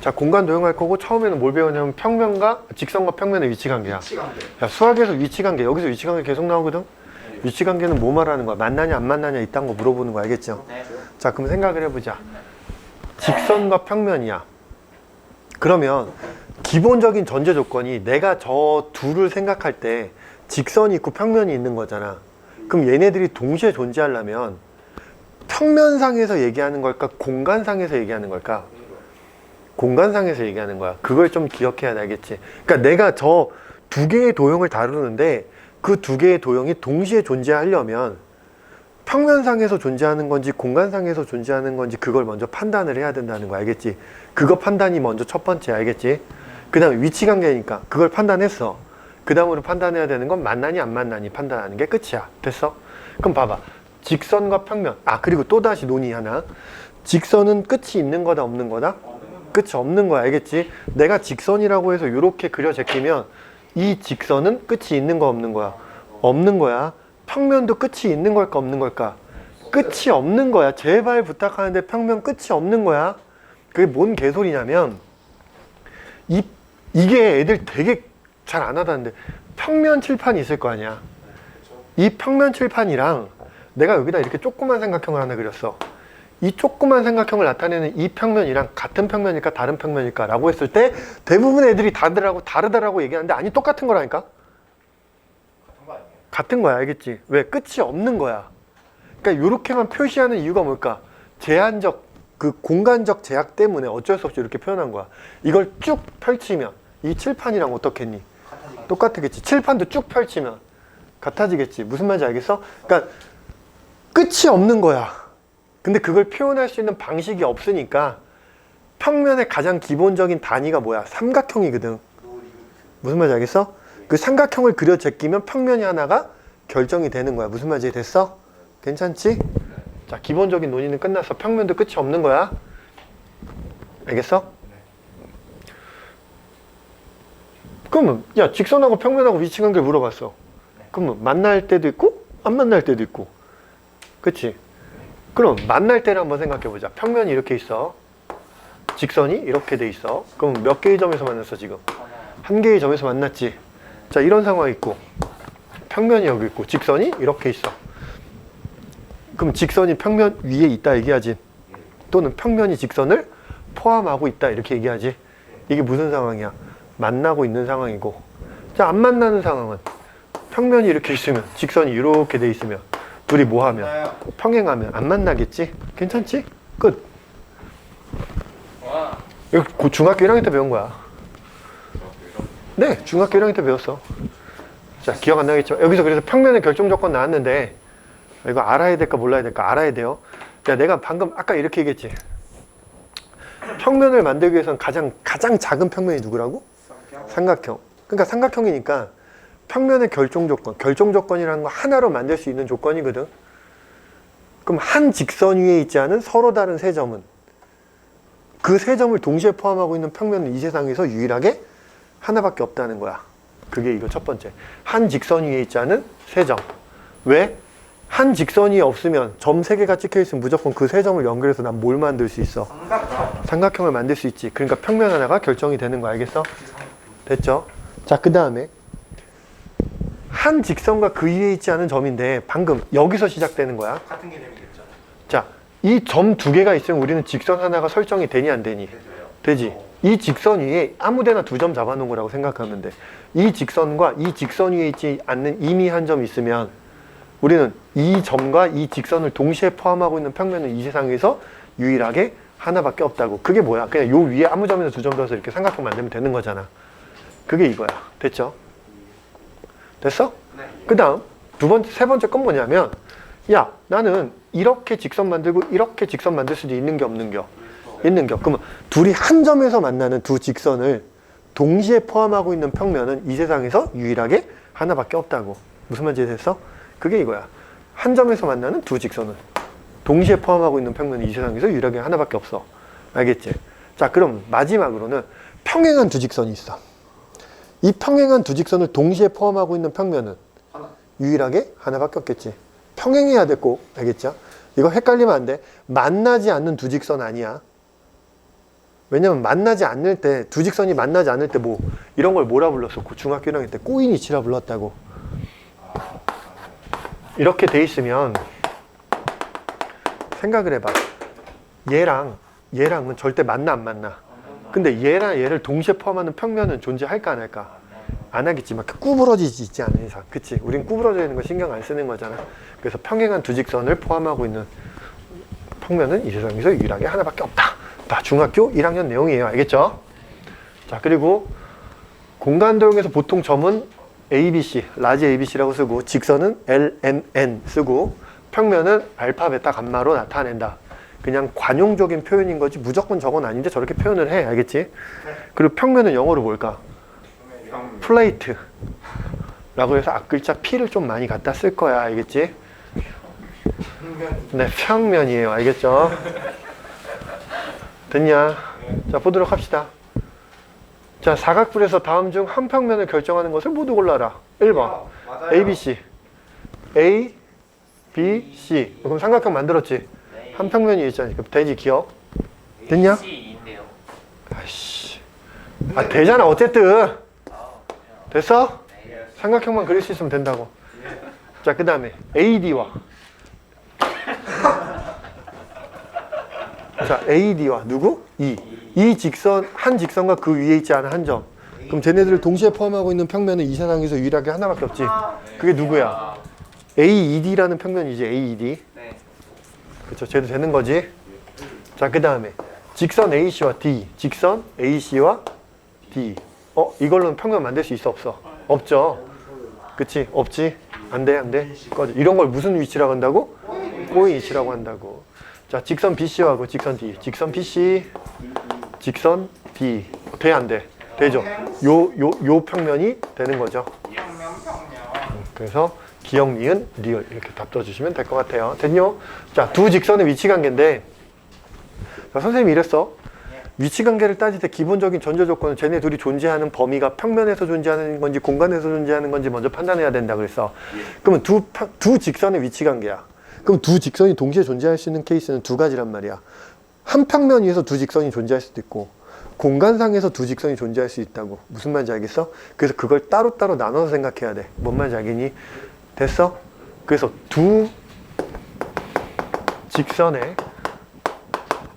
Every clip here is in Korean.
자 공간 도형할 거고 처음에는 뭘 배우냐면 평면과 직선과 평면의 위치 관계야. 시간대. 야 수학에서 위치 관계 여기서 위치 관계 계속 나오거든. 위치 관계는 뭐 말하는 거야? 만나냐 안 만나냐 이딴 거 물어보는 거 알겠죠? 네. 자 그럼 생각을 해보자. 직선과 평면이야. 그러면 기본적인 전제 조건이 내가 저 둘을 생각할 때 직선이 있고 평면이 있는 거잖아. 그럼 얘네들이 동시에 존재하려면 평면상에서 얘기하는 걸까? 공간상에서 얘기하는 걸까? 공간상에서 얘기하는 거야. 그걸 좀 기억해야 되겠지. 그러니까 내가 저 두 개의 도형을 다루는데 그 두 개의 도형이 동시에 존재하려면 평면상에서 존재하는 건지 공간상에서 존재하는 건지 그걸 먼저 판단을 해야 된다는 거 알겠지? 그거 판단이 먼저 첫 번째 알겠지? 그 다음에 위치 관계니까 그걸 판단했어. 그 다음으로 판단해야 되는 건 만나니 안 만나니 판단하는 게 끝이야. 됐어? 그럼 봐봐. 직선과 평면. 아, 그리고 또 다시 논의 하나. 직선은 끝이 있는 거다 없는 거다? 끝이 없는 거야. 알겠지? 내가 직선이라고 해서 이렇게 그려 제끼면 이 직선은 끝이 있는 거 없는 거야? 없는 거야. 평면도 끝이 있는 걸까 없는 걸까? 끝이 없는 거야. 제발 부탁하는데 평면 끝이 없는 거야. 그게 뭔 개소리냐면 이 이게 애들 되게 잘 안 하다는데 평면 칠판이 있을 거 아니야. 이 평면 칠판이랑 내가 여기다 이렇게 조그만 삼각형을 하나 그렸어. 이 조그만 삼각형을 나타내는 이 평면이랑 같은 평면일까 다른 평면일까 라고 했을 때 대부분 애들이 다르다고 다르다라고 얘기하는데 아니 똑같은 거라니까? 같은 거 아니에요? 같은 거야 알겠지? 왜? 끝이 없는 거야. 그러니까 이렇게만 표시하는 이유가 뭘까? 제한적 그 공간적 제약 때문에 어쩔 수 없이 이렇게 표현한 거야. 이걸 쭉 펼치면 이 칠판이랑 어떻겠니? 같아지겠지. 똑같겠지. 칠판도 쭉 펼치면 같아지겠지. 무슨 말인지 알겠어? 그러니까 끝이 없는 거야 근데 그걸 표현할 수 있는 방식이 없으니까 평면의 가장 기본적인 단위가 뭐야 삼각형이거든 무슨 말인지 알겠어? 그 삼각형을 그려 제끼면 평면이 하나가 결정이 되는 거야. 무슨 말인지 됐어? 괜찮지? 자, 기본적인 논의는 끝났어. 평면도 끝이 없는 거야. 알겠어? 그러면 야 직선하고 평면하고 위치 관계를 물어봤어. 그러면 만날 때도 있고 안 만날 때도 있고, 그렇지? 그럼 만날 때를 한번 생각해 보자. 평면이 이렇게 있어. 직선이 이렇게 돼 있어. 그럼 몇 개의 점에서 만났어 지금? 한 개의 점에서 만났지. 자, 이런 상황이 있고, 평면이 여기 있고, 직선이 이렇게 있어. 그럼 직선이 평면 위에 있다 얘기하지. 또는 평면이 직선을 포함하고 있다 이렇게 얘기하지. 이게 무슨 상황이야? 만나고 있는 상황이고. 자, 안 만나는 상황은 평면이 이렇게 있으면, 직선이 이렇게 돼 있으면, 둘이 뭐 하면? 평행하면 안 만나겠지? 괜찮지? 끝. 와. 이거 고- 중학교 1학년 때 배운 거야. 네, 중학교 1학년 때 배웠어. 자, 기억 안 나겠죠? 여기서 그래서 평면의 결정 조건 나왔는데, 이거 알아야 될까 몰라야 될까? 알아야 돼요. 야, 내가 방금 아까 이렇게 얘기했지. 평면을 만들기 위해서는 가장, 가장 작은 평면이 누구라고? 삼각형. 그러니까 삼각형이니까 평면의 결정 조건, 결정 조건이라는 거 하나로 만들 수 있는 조건이거든. 그럼 한 직선 위에 있지 않은 서로 다른 세 점은 그 세 점을 동시에 포함하고 있는 평면은 이 세상에서 유일하게 하나밖에 없다는 거야. 그게 이거 첫 번째. 한 직선 위에 있지 않은 세 점. 왜? 한 직선이 없으면 점 세 개가 찍혀 있으면 무조건 그 세 점을 연결해서 난 뭘 만들 수 있어? 삼각형. 삼각형을 만들 수 있지. 그러니까 평면 하나가 결정이 되는 거 알겠어? 됐죠? 자, 그 다음에 한 직선과 그 위에 있지 않은 점인데 방금 여기서 시작되는 거야. 같은 개념이겠죠. 자, 이 점 두 개가 있으면 우리는 직선 하나가 설정이 되니 안 되니? 되지. 이 직선 위에 아무데나 두 점 잡아놓은 거라고 생각하면 돼. 이 직선과 이 직선 위에 있지 않는 이미 한 점 있으면 우리는 이 점과 이 직선을 동시에 포함하고 있는 평면은 이 세상에서 유일하게 하나밖에 없다고. 그게 뭐야? 그냥 요 위에 아무 점에서 두점 더서 이렇게 삼각형 만들면 되는 거잖아. 그게 이거야. 됐죠? 됐어? 네. 그 다음 두 번째, 세 번째 건 뭐냐면 야 나는 이렇게 직선 만들고 이렇게 직선 만들 수도 있는 게 없는 겨 있는 겨 그러면 둘이 한 점에서 만나는 두 직선을 동시에 포함하고 있는 평면은 이 세상에서 유일하게 하나밖에 없다고 무슨 말인지 됐어? 그게 이거야 한 점에서 만나는 두 직선은 동시에 포함하고 있는 평면은 이 세상에서 유일하게 하나밖에 없어 알겠지? 자 그럼 마지막으로는 평행한 두 직선이 있어 이 평행한 두 직선을 동시에 포함하고 있는 평면은 하나. 유일하게 하나밖에 없겠지. 평행해야 돼 꼭. 알겠죠? 이거 헷갈리면 안 돼. 만나지 않는 두 직선 아니야. 왜냐면 만나지 않을 때 두 직선이 만나지 않을 때 뭐 이런 걸 뭐라 불렀어? 고- 중학교 1학년 때 꼬인이치라 불렀다고. 이렇게 돼 있으면 생각을 해봐. 얘랑 얘랑은 절대 만나 안 만나. 근데 얘랑 얘를 동시에 포함하는 평면은 존재할까 안 할까? 안 하겠지만 그 구부러지지 있지 않은 이상. 그치? 우린 구부러져 있는 거 신경 안 쓰는 거잖아. 그래서 평행한 두 직선을 포함하고 있는 평면은 이 세상에서 유일하게 하나밖에 없다. 다 중학교 1학년 내용이에요. 알겠죠? 자, 그리고 공간 도형에서 보통 점은 ABC, 라지 ABC라고 쓰고 직선은 LNN 쓰고 평면은 알파, 베타, 감마로 나타낸다. 그냥 관용적인 표현인 거지 무조건 저건 아닌데 저렇게 표현을 해. 알겠지? 그리고 평면은 영어로 뭘까? 플레이트. 라고 해서 앞글자 P를 좀 많이 갖다 쓸 거야. 알겠지? 네, 평면이에요. 알겠죠? 됐냐? 자, 보도록 합시다. 자, 사각뿔에서 다음 중 한 평면을 결정하는 것을 모두 골라라. 1번. 맞아요. A, B, C. A, B, C. 그럼 삼각형 만들었지? 네. 한 평면이 있잖아. 그럼 되지, 기억? 됐냐? C인데요. 아이씨. 아, 되잖아. 어쨌든. 됐어? 네. 삼각형만 그릴 수 있으면 된다고. 자, 그 다음에 AD와. 자, AD와 누구? E. 이 직선, 한 직선과 그 위에 있지 않은 한 점. 그럼 쟤네들을 동시에 포함하고 있는 평면은 이 세상에서 유일하게 하나밖에 없지. 그게 누구야? AED라는 평면이지, AED. 네. 그렇죠. 쟤도 되는 거지. 자, 그 다음에 직선 AC와 D. 직선 AC와 D. 어, 이걸로는 평면 만들 수 있어, 없어? 없죠. 그치? 없지? 안 돼, 안 돼. 꺼져. 이런 걸 무슨 위치라고 한다고? 꼬인 위치라고 한다고. 자, 직선 BC와 그 직선 D. 직선 BC, 직선 D. 돼, 안 돼? 되죠. 요, 요, 요 평면이 되는 거죠. 음, 그래서 기억, 니은, 리을 이렇게 답 써주시면 될 것 같아요. 됐요? 자, 두 직선의 위치 관계인데 자, 선생님이 이랬어. 위치 관계를 따질 때 기본적인 전제 조건은 쟤네 둘이 존재하는 범위가 평면에서 존재하는 건지 공간에서 존재하는 건지 먼저 판단해야 된다 그랬어. 그러면 두, 평- 두 직선의 위치 관계야. 그럼 두 직선이 동시에 존재할 수 있는 케이스는 두 가지란 말이야. 한 평면 위에서 두 직선이 존재할 수도 있고 공간상에서 두 직선이 존재할 수 있다고. 무슨 말인지 알겠어? 그래서 그걸 따로따로 나눠서 생각해야 돼. 뭔 말인지 알겠니? 됐어? 그래서 두 직선의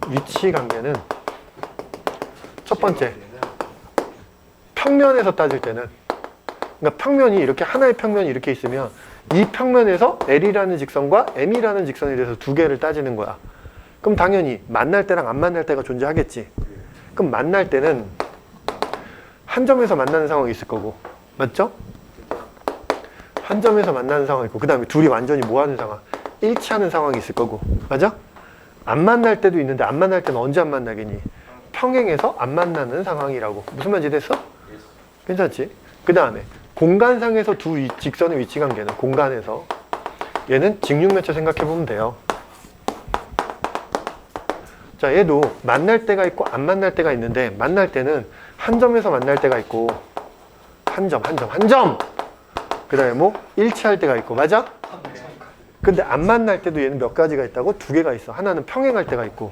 위치 관계는 첫 번째 평면에서 따질 때는 그러니까 평면이 이렇게 하나의 평면이 이렇게 있으면 이 평면에서 L이라는 직선과 M이라는 직선에 대해서 두 개를 따지는 거야. 그럼 당연히 만날 때랑 안 만날 때가 존재하겠지. 그럼 만날 때는 한 점에서 만나는 상황이 있을 거고, 맞죠? 한 점에서 만나는 상황이 있고, 그 다음에 둘이 완전히 뭐 하는 상황? 일치하는 상황이 있을 거고, 맞아? 안 만날 때도 있는데 안 만날 때는 언제 안 만나겠니? 평행해서 안 만나는 상황이라고. 무슨 말인지 됐어? 괜찮지? 그 다음에 공간상에서 두 위- 직선의 위치 관계는 공간에서 얘는 직육면체 생각해 보면 돼요. 자, 얘도 만날 때가 있고 안 만날 때가 있는데 만날 때는 한 점에서 만날 때가 있고 한 점, 한 점, 한 점. 그 다음에 뭐 일치할 때가 있고 맞아? 근데 안 만날 때도 얘는 몇 가지가 있다고 두 개가 있어. 하나는 평행할 때가 있고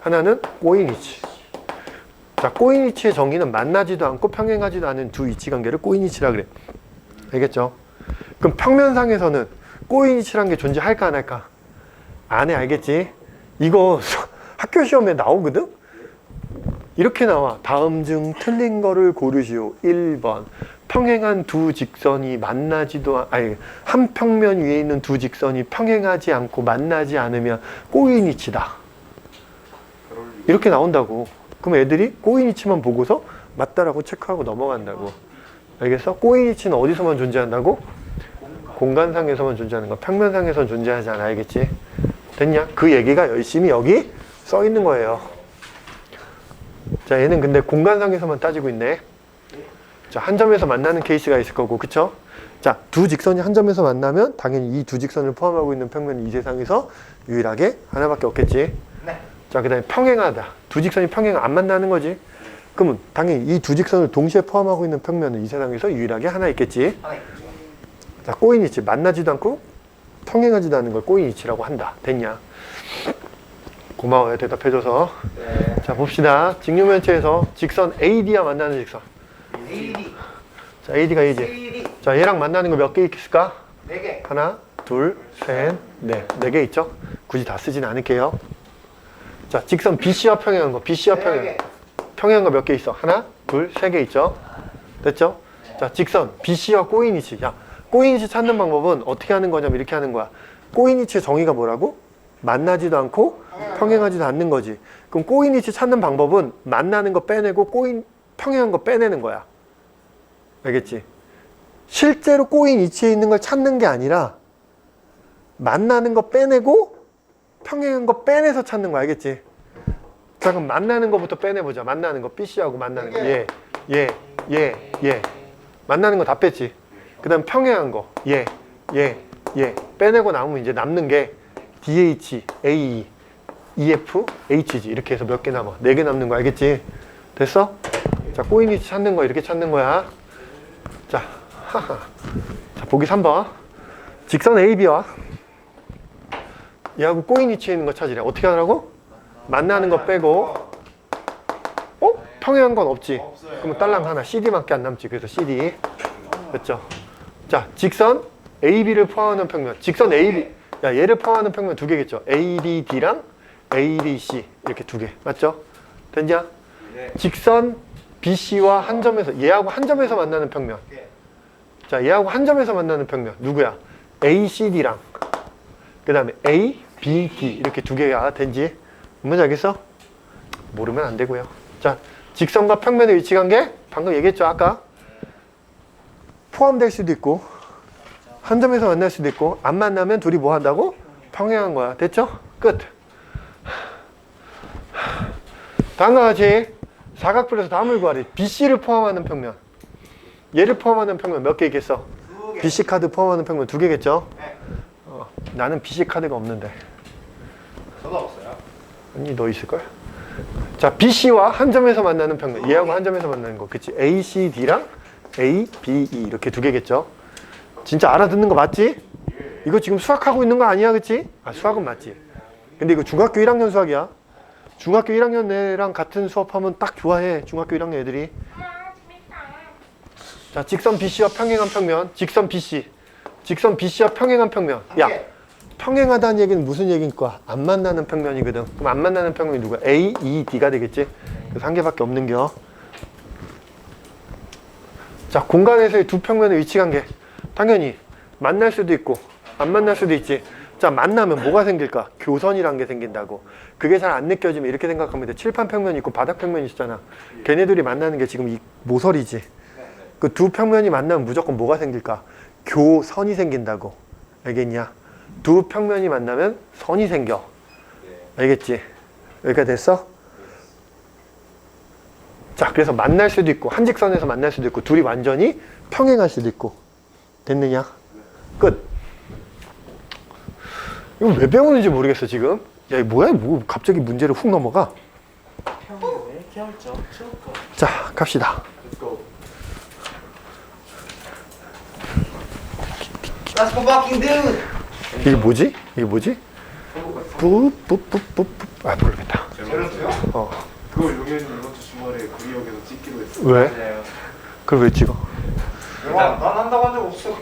하나는 꼬인 위치. 자, 꼬인 위치의 정의는 만나지도 않고 평행하지도 않은 두 위치 관계를 꼬인 위치라 그래. 알겠죠? 그럼 평면상에서는 꼬인 위치란 게 존재할까 안 할까? 안 해, 알겠지? 이거 학교 시험에 나오거든? 이렇게 나와. 다음 중 틀린 거를 고르시오. 1번. 평행한 두 직선이 만나지도, 아- 아니, 한 평면 위에 있는 두 직선이 평행하지 않고 만나지 않으면 꼬인 위치다. 이렇게 나온다고. 그럼 애들이 꼬인 위치만 보고서 맞다라고 체크하고 넘어간다고. 알겠어? 꼬인 위치는 어디서만 존재한다고? 공간상에서만 존재하는 거. 평면상에서는 존재하지 않아. 알겠지? 됐냐? 그 얘기가 열심히 여기 써 있는 거예요. 자, 얘는 근데 공간상에서만 따지고 있네. 자, 한 점에서 만나는 케이스가 있을 거고, 그쵸? 자, 두 직선이 한 점에서 만나면 당연히 이 두 직선을 포함하고 있는 평면이 이 세상에서 유일하게 하나밖에 없겠지. 네. 자, 그 다음에 평행하다. 두 직선이 평행 안 만나는 거지. 그러면 당연히 이 두 직선을 동시에 포함하고 있는 평면은 이 세상에서 유일하게 하나 있겠지. 하나 있죠. 자, 꼬인 위치. 만나지도 않고 평행하지도 않는 걸 꼬인 위치라고 한다. 됐냐? 고마워요. 대답해줘서. 네. 자 봅시다. 직류면체에서 직선 AD와 만나는 직선. AD. 자 AD가 AD. 자 얘랑 만나는 거 몇 개 있을까? 4개. 하나, 둘, 셋, 넷. 네 개 있죠? 굳이 다 쓰진 않을게요. 자 직선 BC와 평행한 거. BC와 평행. 4개. 평행한 거 몇 개 있어? 하나, 둘, 세 개 있죠? 됐죠? 자, 직선 BC와 꼬인위치. 야, 꼬인위치 찾는 방법은 어떻게 하는 거냐면 이렇게 하는 거야. 꼬인위치의 정의가 뭐라고? 만나지도 않고 평행하지도 않는 거지. 그럼 꼬인위치 찾는 방법은 만나는 거 빼내고 꼬인 평행한 거 빼내는 거야. 알겠지? 실제로 꼬인 위치에 있는 걸 찾는 게 아니라 만나는 거 빼내고 평행한 거 빼내서 찾는 거 알겠지? 자 그럼 만나는 거부터 빼내보자. 만나는 거 BC하고 만나는 예, 거얘얘얘얘 만나는 거 다 뺐지. 그 다음 평행한 거얘얘얘 빼내고 남으면 이제 남는 게 DH, AE, EF, H지. 이렇게 해서 몇 개 남아? 네 개 남는 거 알겠지? 됐어? 자 꼬인 위치 찾는 거 이렇게 찾는 거야 자 하하. 자 보기 3번. 직선 AB와 얘하고 꼬인 위치에 있는 거 찾으래. 어떻게 하라고? 만나는 거 빼고. 어? 평행한 건 없지. 그러면 딸랑 하나. CD밖에 안 남지. 그래서 CD. 됐죠? 자 직선 AB를 포함하는 평면. 직선 AB 야 얘를 포함하는 평면 두 개겠죠? ADD랑 ADC 이렇게 두 개. 맞죠? 됐냐? 네. 직선 BC와 한 점에서 얘하고 한 점에서 만나는 평면 자 얘하고 한 점에서 만나는 평면 누구야? ACD랑 그 다음에 ABD 이렇게 두 개가 된지 뭔지 알겠어? 모르면 안 되고요. 자, 직선과 평면의 위치 관계 방금 얘기했죠 아까 포함될 수도 있고 한 점에서 만날 수도 있고 안 만나면 둘이 뭐 한다고? 평행한 거야. 됐죠? 끝. 다음과 같이 사각뿔에서 다음을 구하래. BC를 포함하는 평면. 얘를 포함하는 평면 몇 개 있겠어? BC 카드 포함하는 평면 두 개겠죠? 네. 어, 나는 BC 카드가 없는데. 저도 없어요. 아니 너 있을걸? 자 BC와 한 점에서 만나는 평면 얘하고 한 점에서 만나는 거 그치 ACD랑 ABE 이렇게 두 개겠죠 진짜 알아듣는 거 맞지? 이거 지금 수학하고 있는 거 아니야 그치? 아 수학은 맞지 근데 이거 중학교 1학년 수학이야 중학교 1학년 애랑 같은 수업하면 딱 좋아해 중학교 1학년 애들이 자 직선 BC와 평행한 평면 직선 BC 직선 BC와 평행한 평면 한야 개. 평행하다는 얘기는 무슨 얘기일까? 안 만나는 평면이거든. 그럼 안 만나는 평면이 누구야? A, E, D가 되겠지? 그래서 한 개밖에 없는 겨. 자, 공간에서의 두 평면의 위치 관계. 당연히 만날 수도 있고 안 만날 수도 있지. 자, 만나면 뭐가 생길까? 교선이란 게 생긴다고. 그게 잘 안 느껴지면 이렇게 생각하면 돼. 칠판 평면이 있고 바닥 평면이 있잖아. 걔네들이 만나는 게 지금 이 모서리지. 그 두 평면이 만나면 무조건 뭐가 생길까? 교선이 생긴다고. 알겠냐? 두 평면이 만나면 선이 생겨. 알겠지? 여기가 됐어? 자, 그래서 만날 수도 있고, 한 직선에서 만날 수도 있고, 둘이 완전히 평행할 수도 있고. 됐느냐? 끝. 이거 왜 배우는지 모르겠어, 지금. 야, 이거 뭐야? 뭐, 갑자기 문제를 훅 넘어가. 자, 갑시다. Let's go. Let's go fucking dude. 이게 뭐지? 이게 뭐지? 뿌뿌뿌뿌뿌. 아, 모르겠다. 어. 그걸 용현이 이번 주 주말에 구리역에서 찍기로 했어. 왜? 맞아요. 그걸 왜 찍어? 난 한다고 한 적 없어.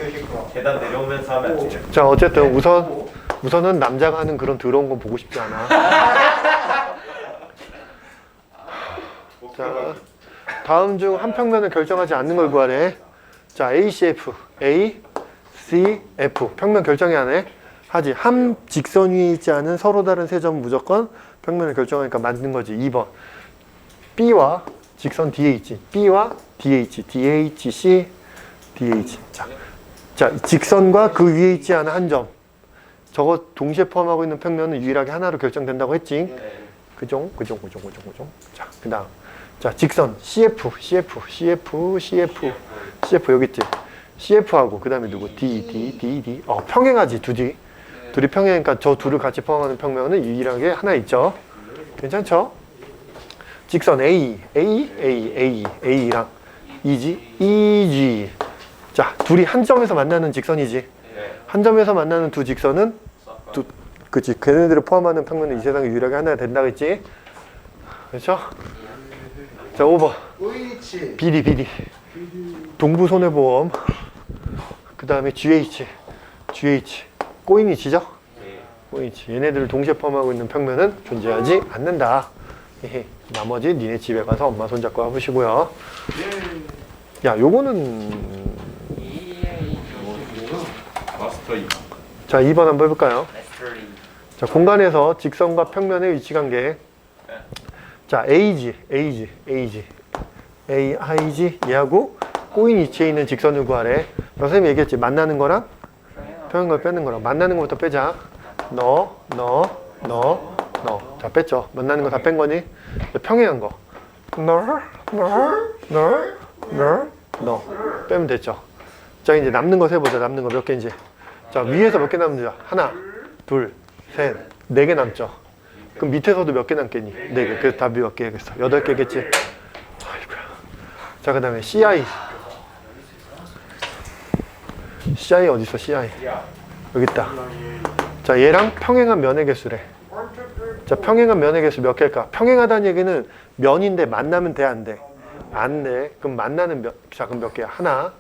계단 내려오면서 하면 안. 자, 어쨌든 우선, 우선은 남자가 하는 그런 더러운 건 보고 싶지 않아. 자, 다음 중 한 평면을 결정하지 않는 걸 구하래. 자, ACF, A, C, F 평면 결정이 안 해? 하지. 한 직선 위에 있지 않은 서로 다른 세 점 무조건 평면을 결정하니까 만든 거지. 2번. B와 직선 DH, B와 DH, DHC, DH. 자, 자, 직선과 그 위에 있지 않은 한 점. 저거 동시에 포함하고 있는 평면은 유일하게 하나로 결정된다고 했지. 그종, 그종, 그종, 그종, 그종. 자, 그 다음. 자, 직선 CF, CF, CF, CF, CF 여기 있지. CF하고 그 다음에 누구? D, D, D, D. 어, 평행하지, 두 D. 둘이 평행하니까 저 둘을 같이 포함하는 평면은 유일하게 하나 있죠. 괜찮죠? 직선 A, A, A, A, A랑 E지, EG. 자, 둘이 한 점에서 만나는 직선이지. 한 점에서 만나는 두 직선은 두, 그치. 걔네들을 포함하는 평면은 이 세상에 유일하게 하나가 된다고 했지. 그렇죠? 자 5번 오이치. 비리 비리 동부손해보험 그 다음에 GH GH 꼬이니치죠? 꼬이니치 얘네들을 동시에 포함하고 있는 평면은 존재하지 않는다. 나머지 니네 집에 가서 엄마 손잡고 와보시고요 야 요거는 마스터 2자 2번 한번 해볼까요? 자 공간에서 직선과 평면의 위치 관계. 자 AG AG AG AIG 얘하고 꼬인 위치에 있는 직선을 구하래? 선생님이 얘기했지. 만나는 거랑 평행걸 빼는 거랑. 만나는 것부터 빼자. 너, 너, 너, 너. 자 뺐죠. 만나는 거 다 뺀 거니? 평행한 거. 널, 널, 널, 널, 너. 빼면 됐죠. 자 이제 남는 거 세보자. 남는 거 몇 개인지 자 위에서 몇 개 남는지 하나 둘 셋 네 개 남죠 그럼 밑에서도 몇 개 남겠니? 네 개. 그래서 답이 몇 개겠어? 여덟 개겠지? 아이고야. 자, 그 다음에 CI. CI 어디 있어? CI. 여기 있다. 자, 얘랑 평행한 면의 개수래. 자, 평행한 면의 개수 몇 개일까? 평행하다는 얘기는 면인데 만나면 돼, 안 돼? 안 돼. 그럼 만나는 몇, 자, 그럼 몇 개야? 하나.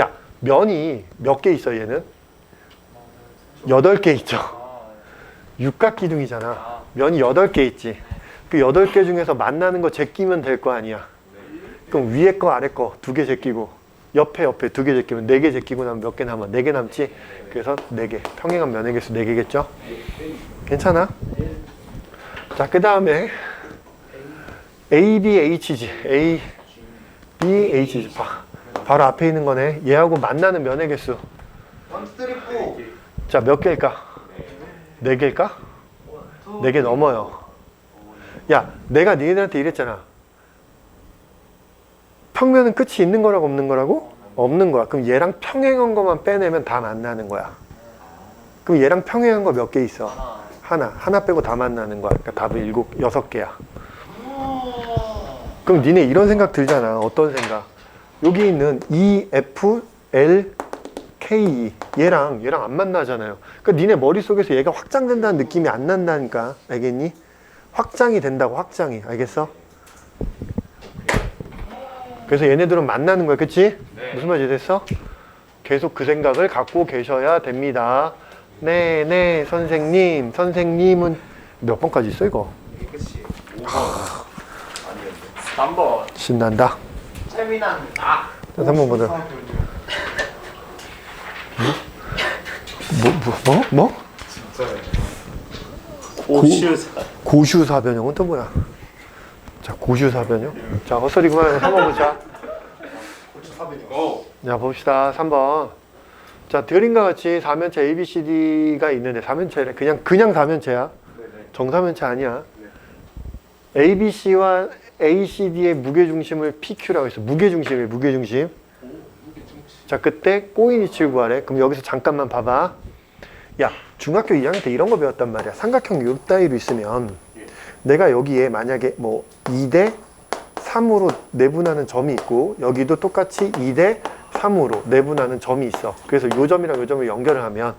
야, 면이 몇 개 있어, 얘는? 여덟 개 있죠. 육각 기둥이잖아. 면이 여덟 개 있지. 그 여덟 개 중에서 만나는 거 제끼면 될 거 아니야. 그럼 위에 거 아래 거 두 개 제끼고 옆에 옆에 두 개 제끼면 네 개 제끼고 나면 몇 개 남아? 네 개 남지. 그래서 네 개. 평행한 면의 개수 네 개겠죠? 괜찮아? 자, 그 다음에 ABHG. ABHG. 봐. 바로 앞에 있는 거네. 얘하고 만나는 면의 개수. 자, 몇 개일까? 네 개일까? 네 개 넘어요. 야, 내가 니네들한테 이랬잖아. 평면은 끝이 있는 거라고 없는 거라고? 없는 거야. 그럼 얘랑 평행한 것만 빼내면 다 만나는 거야. 그럼 얘랑 평행한 거 몇 개 있어? 하나. 하나 빼고 다 만나는 거야. 그러니까 답은 일곱, 여섯 개야. 그럼 니네 이런 생각 들잖아. 어떤 생각? 여기 있는 E, F, L, K 얘랑 얘랑 안 만나잖아요. 그러니까 니네 머릿속에서 얘가 확장된다는 느낌이 안 난다니까. 알겠니? 확장이 된다고 확장이. 알겠어? 그래서 얘네들은 만나는 거야. 그치? 무슨 말인지 됐어? 계속 그 생각을 갖고 계셔야 됩니다. 네, 네, 선생님. 선생님은 몇 번까지 있어, 이거? 그치 5번 아니었네 3번 신난다. 세미난. 아. 자, 3번 보자. 뭐, 뭐, 뭐? 뭐? 진짜네 고슈사 고슈사 변형은 또 뭐야? 자, 고슈사 변형. 자, 헛소리 그만하고 3번 보자. 고! 자, 봅시다. 3번. 자, 드림과 같이 4면체 ABCD가 있는데 4면체래. 그냥 그냥 4면체야. 네네 정사면체 아니야. ABC와 ACD의 무게중심을 PQ라고 했어. 무게중심이에요, 무게중심. 자, 그때 꼬인이치를 구하래. 그럼 여기서 잠깐만 봐봐. 야, 중학교 2학년 때 이런 거 배웠단 말이야. 삼각형 요 따위로 있으면 내가 여기에 만약에 뭐 2대 3으로 내분하는 점이 있고 여기도 똑같이 2대 3으로 내분하는 점이 있어. 그래서 요 점이랑 요 점을 연결을 하면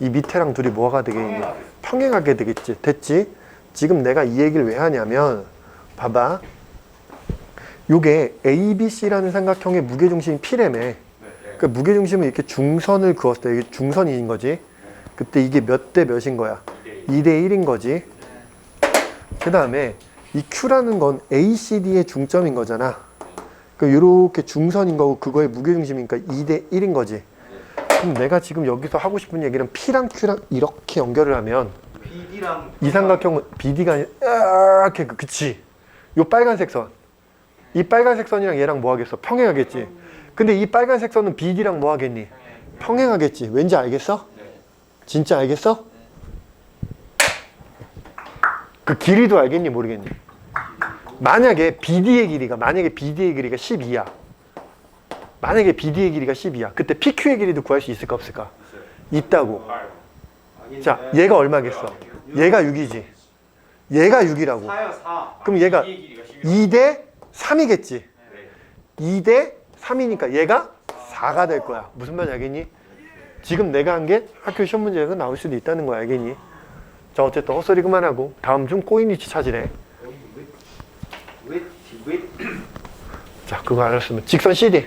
이 밑에랑 둘이 뭐가 되겠니? 평행하게 되겠지. 됐지? 지금 내가 이 얘기를 왜 하냐면 봐봐. 요게 ABC라는 삼각형의 무게중심이 P래매. 그 무게중심은 이렇게 중선을 그었을 때 이게 중선인 거지. 그때 이게 몇 대 몇인 거야? 2대 1인 거지. 그 다음에 이 Q라는 건 ACD의 중점인 거잖아. 그 이렇게 중선인 거고 그거의 무게중심이니까 2대 1인 거지. 그럼 내가 지금 여기서 하고 싶은 얘기는 P랑 Q랑 이렇게 연결을 하면 BD랑. 이 삼각형은 BD가 아니라 이렇게 그- 그치 요 빨간색 선. 이 빨간색 선이랑 얘랑 뭐 하겠어? 평행하겠지. 근데 이 빨간색 선은 BD랑 뭐 하겠니? 평행하겠지. 왠지 알겠어? 진짜 알겠어? 그 길이도 알겠니? 모르겠니? 만약에 BD의 길이가 만약에 BD의 길이가 12야. 만약에 BD의 길이가 10이야. 그때 PQ의 길이도 구할 수 있을까 없을까? 있다고. 자 얘가 얼마겠어? 얘가 6이지 얘가 6이라고 4요 4. 그럼 얘가 2 대 3이겠지. 2 대 3이니까 얘가 4가 될 거야. 무슨 말인지 알겠니? 지금 내가 한 게 학교 시험 문제가 나올 수도 있다는 거야. 알겠니? 자, 어쨌든 헛소리 그만하고 다음 중 꼬인 위치 찾으래. 자 그거 알았으면 직선 CD.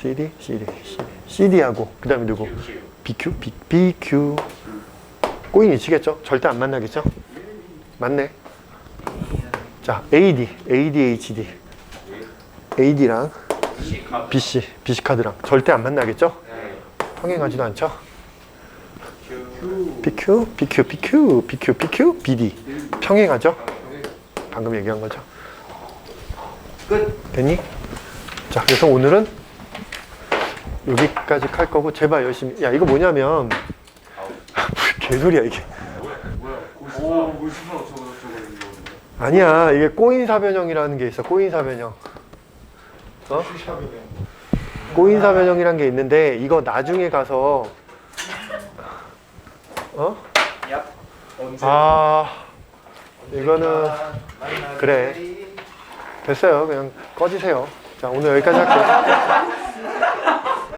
CD CD CD CD하고 그 다음에 누구 큐. BQ BQ 꼬인이 치겠죠? 절대 안 만나겠죠? 맞네 자 AD ADHD AD랑. BC BC 카드랑 절대 안 만나겠죠? 네. 평행하지도 않죠? 큐. BQ BQ BQ BQ BQ BD 평행하죠? 방금 얘기한 거죠 끝. 됐니? 자, 그래서 오늘은 여기까지 칼 거고 제발 열심히. 야, 이거 뭐냐면 무슨 개소리야 이게. 뭐야? 이거. 아니야, 이게 꼬인사변형이라는 게 있어. 꼬인사변형. 어? 꼬인사변형이라는 게 있는데 이거 나중에 가서 어? 야. 언제? 아, 이거는 그래. 됐어요. 그냥 꺼지세요. 자, 오늘 여기까지 할게요.